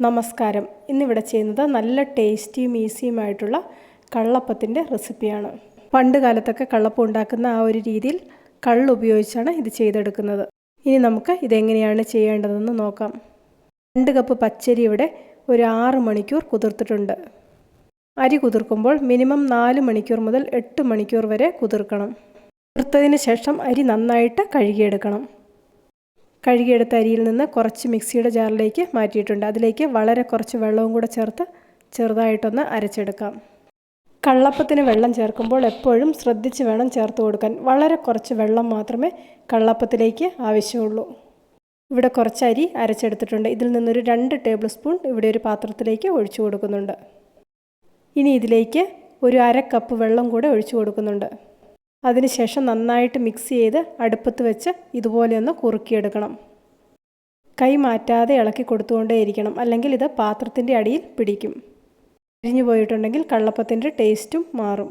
നമസ്കാരം. ഇന്നിവിടെ ചെയ്യുന്നത് നല്ല ടേസ്റ്റിയും ഈസിയുമായിട്ടുള്ള കള്ളപ്പത്തിന്റെ റെസിപ്പിയാണ്. പണ്ട് കാലത്തൊക്കെ കള്ളപ്പം ഉണ്ടാക്കുന്ന ആ ഒരു രീതിയിൽ കള്ള് ഉപയോഗിച്ചാണ് ഇത് ചെയ്തെടുക്കുന്നത്. ഇനി നമുക്ക് ഇതെങ്ങനെയാണ് ചെയ്യേണ്ടതെന്ന് നോക്കാം. രണ്ട് കപ്പ് പച്ചരി ഇവിടെ ഒരു ആറ് മണിക്കൂർ കുതിർത്തിട്ടുണ്ട്. അരി കുതിർക്കുമ്പോൾ മിനിമം നാല് മണിക്കൂർ മുതൽ എട്ട് മണിക്കൂർ വരെ കുതിർക്കണം. കുതിർത്തതിന് ശേഷം അരി നന്നായിട്ട് കഴുകിയെടുക്കണം. കഴുകിയെടുത്ത അരിയിൽ നിന്ന് കുറച്ച് മിക്സിയുടെ ജാറിലേക്ക് മാറ്റിയിട്ടുണ്ട്. അതിലേക്ക് വളരെ കുറച്ച് വെള്ളവും കൂടെ ചേർത്ത് ചെറുതായിട്ടൊന്ന് അരച്ചെടുക്കാം. കള്ളപ്പത്തിന് വെള്ളം ചേർക്കുമ്പോൾ എപ്പോഴും ശ്രദ്ധിച്ച് വേണം ചേർത്ത് കൊടുക്കാൻ. വളരെ കുറച്ച് വെള്ളം മാത്രമേ കള്ളപ്പത്തിലേക്ക് ആവശ്യമുള്ളൂ. ഇവിടെ കുറച്ച് അരി അരച്ചെടുത്തിട്ടുണ്ട്. ഇതിൽ നിന്നൊരു രണ്ട് ടേബിൾ സ്പൂൺ ഇവിടെ ഒരു പാത്രത്തിലേക്ക് ഒഴിച്ചു കൊടുക്കുന്നുണ്ട്. ഇനി ഇതിലേക്ക് ഒരു അര കപ്പ് വെള്ളം കൂടെ ഒഴിച്ചു കൊടുക്കുന്നുണ്ട്. അതിനുശേഷം നന്നായിട്ട് മിക്സ് ചെയ്ത് അടുപ്പത്ത് വെച്ച് ഇതുപോലെ ഒന്ന് കുറുക്കിയെടുക്കണം. കൈ മാറ്റാതെ ഇളക്കി കൊടുത്തുകൊണ്ടേയിരിക്കണം അല്ലെങ്കിൽ ഇത് പാത്രത്തിന്റെ അടിയിൽ പിടിക്കും. അരിഞ്ഞു പോയിട്ടുണ്ടെങ്കിൽ കള്ളപ്പത്തിന്റെ ടേസ്റ്റും മാറും.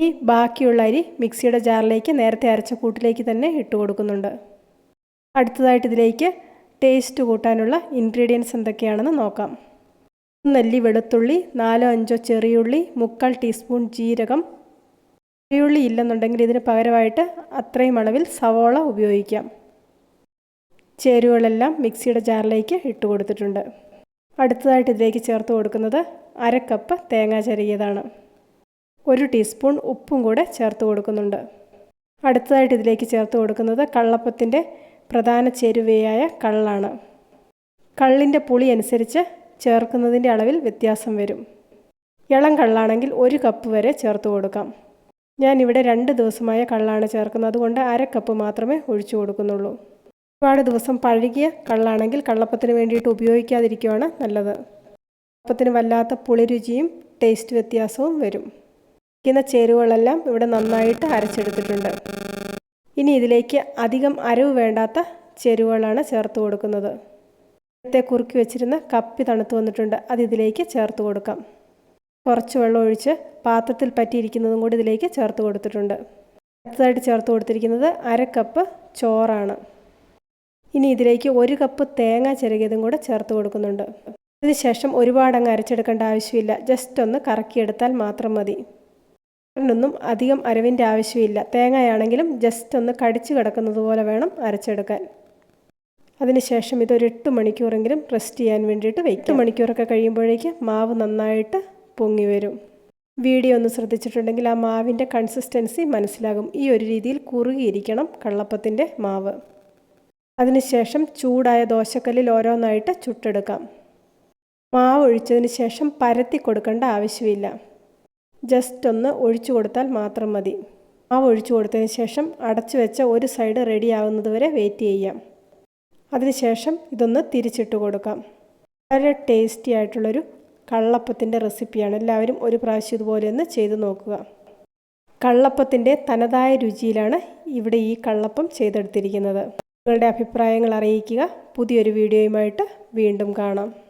ഈ ബാക്കിയുള്ള അരി മിക്സിയുടെ ജാറിലേക്ക് നേരത്തെ അരച്ച കൂട്ടിലേക്ക് തന്നെ ഇട്ട് കൊടുക്കുന്നുണ്ട്. അടുത്തതായിട്ട് ഇതിലേക്ക് ടേസ്റ്റ് കൂട്ടാനുള്ള ഇൻഗ്രീഡിയൻസ് എന്തൊക്കെയാണെന്ന് നോക്കാം. നെല്ലി വെളുത്തുള്ളി നാലോ അഞ്ചോ ചെറിയുള്ളി മുക്കാൽ ടീസ്പൂൺ ജീരകം ചെറിയുള്ളി ഇല്ലെന്നുണ്ടെങ്കിൽ ഇതിന് പകരമായിട്ട് അത്രയും അളവിൽ സവോള ഉപയോഗിക്കാം. ചേരുവകളെല്ലാം മിക്സിയുടെ ജാറിലേക്ക് ഇട്ട് കൊടുത്തിട്ടുണ്ട്. അടുത്തതായിട്ട് ഇതിലേക്ക് ചേർത്ത് കൊടുക്കുന്നത് അര കപ്പ് തേങ്ങ ചെറിയതാണ് ഒരു ടീസ്പൂൺ ഉപ്പും കൂടെ ചേർത്ത് കൊടുക്കുന്നുണ്ട്. അടുത്തതായിട്ട് ഇതിലേക്ക് ചേർത്ത് കൊടുക്കുന്നത് കള്ളപ്പത്തിന്റെ പ്രധാന ചേരുവയായ കള്ളാണ്. കള്ളിന്റെ പുളി അനുസരിച്ച് ചേർക്കുന്നതിന്റെ അളവിൽ വ്യത്യാസം വരും. ഇളം കള്ളാണെങ്കിൽ ഒരു കപ്പ് വരെ ചേർത്ത് കൊടുക്കാം. ഞാനിവിടെ രണ്ട് ദിവസമായ കള്ളാണ് ചേർക്കുന്നത്. അതുകൊണ്ട് അര കപ്പ് മാത്രമേ ഒഴിച്ചു കൊടുക്കുന്നുള്ളൂ. ഒരുപാട് ദിവസം പഴകിയ കള്ളാണെങ്കിൽ കള്ളപ്പത്തിന് വേണ്ടിയിട്ട് ഉപയോഗിക്കാതിരിക്കുകയാണ് നല്ലത്. കള്ളപ്പത്തിന് വല്ലാത്ത പുളി രുചിയും ടേസ്റ്റ് വ്യത്യാസവും വരും. ഇരിക്കുന്ന ചേരുവകളെല്ലാം ഇവിടെ നന്നായിട്ട് അരച്ചെടുത്തിട്ടുണ്ട്. ഇനി ഇതിലേക്ക് അധികം അരവ് വേണ്ടാത്ത ചേരുവകളാണ് ചേർത്ത് കൊടുക്കുന്നത്. നേരത്തെ കുറുക്കി വെച്ചിരുന്ന കപ്പി തണുത്ത് വന്നിട്ടുണ്ട്. അത് ഇതിലേക്ക് ചേർത്ത് കൊടുക്കാം. കുറച്ച് വെള്ളം ഒഴിച്ച് പാത്രത്തിൽ പറ്റിയിരിക്കുന്നതും കൂടി ഇതിലേക്ക് ചേർത്ത് കൊടുത്തിട്ടുണ്ട്. അടുത്തതായിട്ട് ചേർത്ത് കൊടുത്തിരിക്കുന്നത് അര കപ്പ് ചോറാണ്. ഇനി ഇതിലേക്ക് ഒരു കപ്പ് തേങ്ങ ചിരകിയതും കൂടെ ചേർത്ത് കൊടുക്കുന്നുണ്ട്. അതിനുശേഷം ഒരുപാട് അങ്ങ് അരച്ചെടുക്കേണ്ട ആവശ്യമില്ല. ജസ്റ്റ് ഒന്ന് കറക്കിയെടുത്താൽ മാത്രം മതി. ഒന്നും അധികം അരവിന്റെ ആവശ്യമില്ല. തേങ്ങയാണെങ്കിലും ജസ്റ്റ് ഒന്ന് കടിച്ചു കിടക്കുന്നത് പോലെ വേണം അരച്ചെടുക്കാൻ. അതിനുശേഷം ഇതൊരു എട്ട് മണിക്കൂറെങ്കിലും റെസ്റ്റ് ചെയ്യാൻ വേണ്ടിയിട്ട് വെയ്ക്കും എട്ട് മണിക്കൂറൊക്കെ കഴിയുമ്പോഴേക്ക് മാവ് നന്നായിട്ട് പൊങ്ങി വരും. വീഡിയോ ഒന്ന് ശ്രദ്ധിച്ചിട്ടുണ്ടെങ്കിൽ ആ മാവിന്റെ കൺസിസ്റ്റൻസി മനസ്സിലാകും. ഈ ഒരു രീതിയിൽ കുറുകിയിരിക്കണം കള്ളപ്പത്തിന്റെ മാവ്. അതിനുശേഷം ചൂടായ ദോശക്കല്ലിൽ ഓരോന്നായിട്ട് ചുട്ടെടുക്കാം. മാവ് ഒഴിച്ചതിന് ശേഷം പരത്തി കൊടുക്കേണ്ട ആവശ്യമില്ല. ജസ്റ്റ് ഒന്ന് ഒഴിച്ചു കൊടുത്താൽ മാത്രം മതി. മാവ് ഒഴിച്ചു കൊടുത്തതിന് ശേഷം അടച്ചു വെച്ച ഒരു സൈഡ് റെഡി വരെ വെയിറ്റ് ചെയ്യാം. അതിനുശേഷം ഇതൊന്ന് തിരിച്ചിട്ട് കൊടുക്കാം. വളരെ ടേസ്റ്റി ആയിട്ടുള്ളൊരു കള്ളപ്പത്തിന്റെ റെസിപ്പിയാണ്. എല്ലാവരും ഒരു പ്രാവശ്യം ഇതുപോലെ ഒന്ന് ചെയ്ത് നോക്കുക. കള്ളപ്പത്തിന്റെ തനതായ രുചിയിലാണ് ഇവിടെ ഈ കള്ളപ്പം ചെയ്തെടുത്തിരിക്കുന്നത്. നിങ്ങളുടെ അഭിപ്രായങ്ങൾ അറിയിക്കുക. പുതിയൊരു വീഡിയോയുമായിട്ട് വീണ്ടും കാണാം.